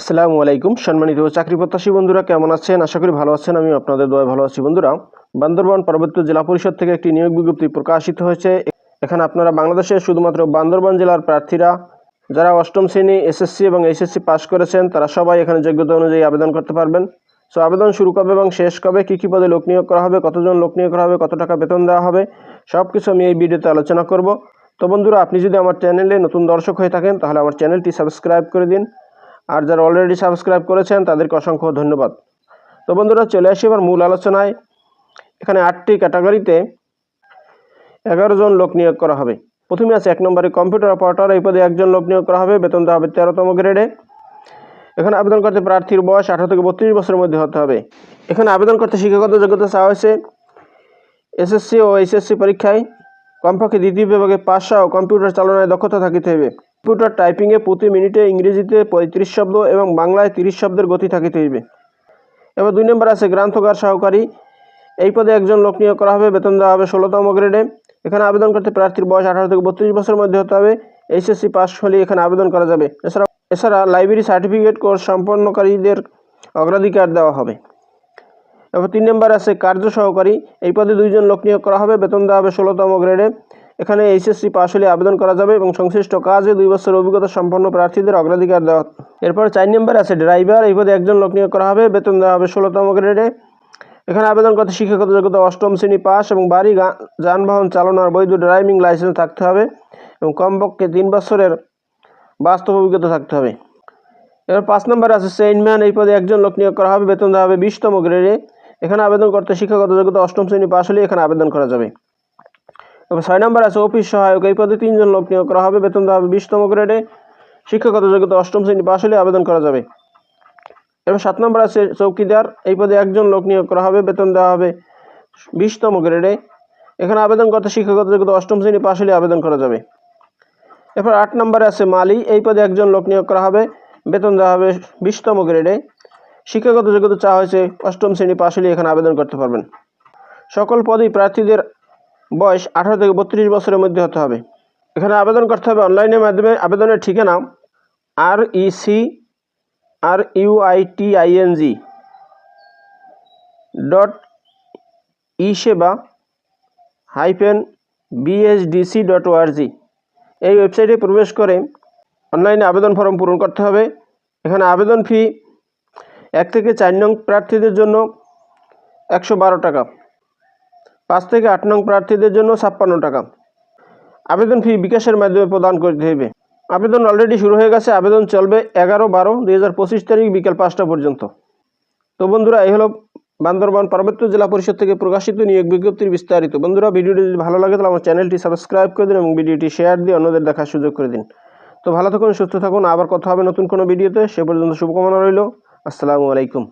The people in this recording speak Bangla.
আসসালামু আলাইকুম। সম্মানিত চাকরি প্রত্যাশী বন্ধুরা, কেমন আছেন? আশা করি ভালো আছেন আমি আপনাদের দয়া ভালো আছি। বন্ধুরা, বান্দরবান পার্বত্য জেলা পরিষদ থেকে একটি নিয়োগ বিজ্ঞপ্তি প্রকাশিত হয়েছে। এখানে আপনারা বাংলাদেশের শুধুমাত্র বান্দরবান জেলার প্রার্থীরা, যারা অষ্টম শ্রেণি এসএসসি এবং এইচএসসি পাশ করেছেন, তারা সবাই এখানে যোগ্যতা অনুযায়ী আবেদন করতে পারবেন। সো, আবেদন শুরু কবে এবং শেষ কবে, কী কী পদে লোক নিয়োগ করা হবে, কতজন লোক নিয়োগ করা হবে, কত টাকা বেতন দেওয়া হবে সব কিছু আমি এই ভিডিওতে আলোচনা করব। তো বন্ধুরা, আপনি যদি আমার চ্যানেলে নতুন দর্শক হয়ে থাকেন, তাহলে আমার চ্যানেলটি সাবস্ক্রাইব করে দিন। আর যারা অলরেডি সাবস্ক্রাইব করেছেন, তাদেরকে অসংখ্য ধন্যবাদ। তো বন্ধুরা, চলে আসি এবার মূল আলোচনায়। এখানে আটটি ক্যাটাগরিতে এগারো জন লোক নিয়োগ করা হবে। প্রথমে আছে এক নম্বরে কম্পিউটার অপারেটর এই পদে একজন লোক নিয়োগ করা হবে। বেতন দেওয়া হবে তেরোতম গ্রেডে এখানে আবেদন করতে প্রার্থীর বয়স আঠারো থেকে বত্রিশ বছরের মধ্যে হতে হবে। এখানে আবেদন করতে শিক্ষাগত যোগ্যতা চাওয়া হয়েছে এসএসসি ও এইচএসসি পরীক্ষায়। কমপক্ষে দ্বিতীয় বিভাগে পাস সহ কম্পিউটার চালনায় দক্ষতা থাকিতে হবে। কম্পিউটার টাইপিংয়ে প্রতি মিনিটে ইংরেজিতে পঁয়ত্রিশ শব্দ এবং বাংলায় তিরিশ শব্দের গতি থাকিতে হইবে। এবার দুই নম্বর আছে গ্রন্থকার সহকারী। এই পদে একজন লোক নিয়োগ করা হবে, বেতন দেওয়া হবে ষোলোতম গ্রেডে। এখানে আবেদন করতে প্রার্থীর বয়স আঠারো থেকে বত্রিশ বছরের মধ্যে হতে হবে। এইচএসসি পাস হলে এখানে আবেদন করা যাবে। এছাড়া এছাড়া লাইব্রেরি সার্টিফিকেট কোর্স সম্পন্নকারীদের অগ্রাধিকার দেওয়া হবে। এবার তিন নম্বর আছে, কার্য সহকারী। এই পদে দুইজন লোক নিয়োগ করা হবে, বেতন দেওয়া হবে ষোলোতম গ্রেডে। এখানে এইচএসসি পাশ হলে আবেদন করা যাবে এবং সংশ্লিষ্ট কাজে দুই বছর অভিজ্ঞতা সম্পন্ন প্রার্থীদের অগ্রাধিকার দেওয়া এরপর চার নম্বর আছে ড্রাইভার। এই পদে একজন লোক নিয়োগ করা হবে। বেতন দেওয়া হবে ষোলোতম গ্রেডে। এখানে আবেদন করতে শিক্ষাগত যোগ্যতা অষ্টম শ্রেণি পাস এবং বাড়ি যানবাহন চালানোর বৈধ ড্রাইভিং লাইসেন্স থাকতে হবে এবং কমপক্ষে তিন বছরের বাস্তব অভিজ্ঞতা থাকতে হবে। এবার পাঁচ নম্বর আছে সেইনম্যান এই পদে একজন লোক নিয়োগ করা হবে। বেতন দেওয়া হবে বিশতম গ্রেডে। এখানে আবেদন করতে শিক্ষাগত যোগ্যতা অষ্টম শ্রেণি পাস হলে এখানে আবেদন করা যাবে। এবার ছয় নম্বর আছে, অফিস সহায়ক। এই পদে তিনজন লোক নিয়োগ করা হবে। বেতন দেওয়া হবে বিশতম গ্রেডে। শিক্ষাগত যোগ্যতা অষ্টম শ্রেণি পাশ হলে আবেদন করা যাবে। এবার সাত নম্বর আছে, চৌকিদার। এই পদে একজন লোক নিয়োগ করা হবে। বেতন দেওয়া হবে বিশতম গ্রেডে। এখানে আবেদন করতে শিক্ষাগত যোগ্যতা অষ্টম শ্রেণি পাশ হলে আবেদন করা যাবে। এরপর আট নম্বরে আছে, মালি। এই পদে একজন লোক নিয়োগ করা হবে। বেতন দেওয়া হবে বিশতম গ্রেডে। শিক্ষাগত যোগ্যতা চাওয়া হয়েছে, অষ্টম শ্রেণি পাশ হলে এখানে আবেদন করতে পারবেন। সকল পদেই প্রার্থীদের বয়স আঠারো থেকে বত্রিশ বছরের মধ্যে হতে হবে। এখানে আবেদন করতে হবে অনলাইনের মাধ্যমে। আবেদনের ঠিকানা R E C R U I T I N G dot E সেবা হাইফেন বিএসডিসি ডট ওআরজি এই ওয়েবসাইটে প্রবেশ করে অনলাইনে আবেদন ফর্ম পূরণ করতে হবে। এখানে আবেদন ফি এক থেকে চার নং প্রার্থীদের জন্য একশো বারো টাকা। পাঁচ থেকে আট নং প্রার্থীদের জন্য ছাপ্পান্ন টাকা। আবেদন ফি বিকাশের মাধ্যমে প্রদান করতে হবে আবেদন অলরেডি শুরু হয়ে গেছে। আবেদন চলবে এগারো বারো দুই হাজার পঁচিশ তারিখ বিকেল পাঁচটা পর্যন্ত। তো বন্ধুরা, এই হলো বান্দরবান পার্বত্য জেলা পরিষদ থেকে প্রকাশিত নিয়োগ বিজ্ঞপ্তির বিস্তারিত। বন্ধুরা, ভিডিওটি যদি ভালো লাগে, তাহলে আমার চ্যানেলটি সাবস্ক্রাইব করে দিন এবং ভিডিওটি শেয়ার দিয়ে অন্যদের দেখার সুযোগ করে দিন। তো ভালো থাকুন, সুস্থ থাকুন। আবার কথা হবে নতুন কোনো ভিডিওতে। সে পর্যন্ত শুভকামনা রইল। আসসালামু আলাইকুম।